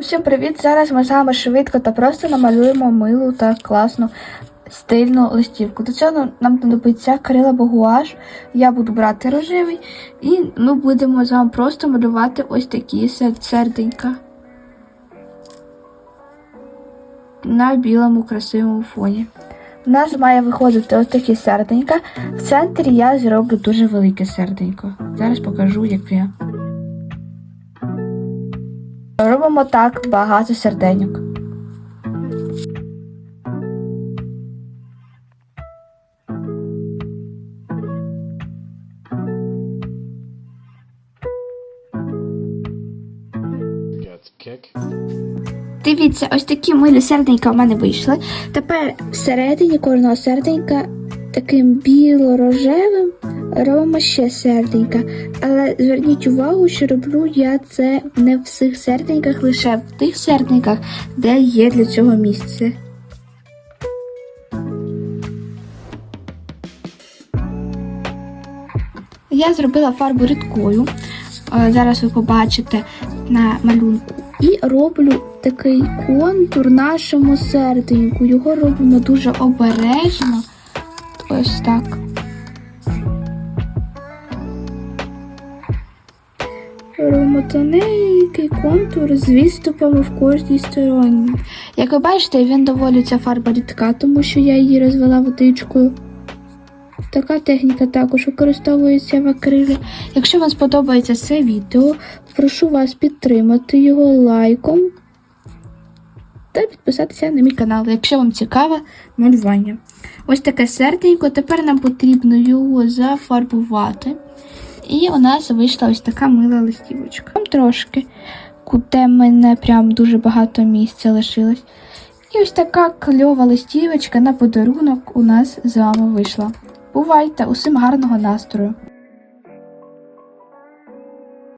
Усім привіт! Зараз ми вами швидко та просто намалюємо милу та класну стильну листівку. До цього нам знадобиться крила гуаш. Я буду брати рожевий, і ми будемо з вами просто малювати ось такі серденька на білому красивому фоні. У нас має виходити ось такі серденька. В центрі я зроблю дуже велике серденько. Зараз покажу, як я. Робимо так багато серденьок. Дивіться, ось такі милі серденька в мене вийшли. Тепер всередині кожного серденька таким біло-рожевим робимо ще серденька. Але зверніть увагу, що роблю я це не в всіх серденьках, лише в тих серденьках, де є для цього місце. Я зробила фарбу рідкою. Зараз ви побачите на малюнку. І роблю такий контур нашому серденьку. Його робимо дуже обережно. Ось так. Робимо контур з відступами в кожній стороні. Як ви бачите, він доволі ця фарба рідка, тому що я її розвела водичкою. Така техніка також використовується в акрилі. Якщо вам сподобається це відео, прошу вас підтримати його лайком та підписатися на мій канал, якщо вам цікаве малювання. Ось таке серденько. Тепер нам потрібно його зафарбувати. І у нас вийшла ось така мила листівочка. Там трошки, куди мене прям дуже багато місця лишилось. І ось така кльова листівочка на подарунок у нас з вами вийшла. Бувайте, усім гарного настрою!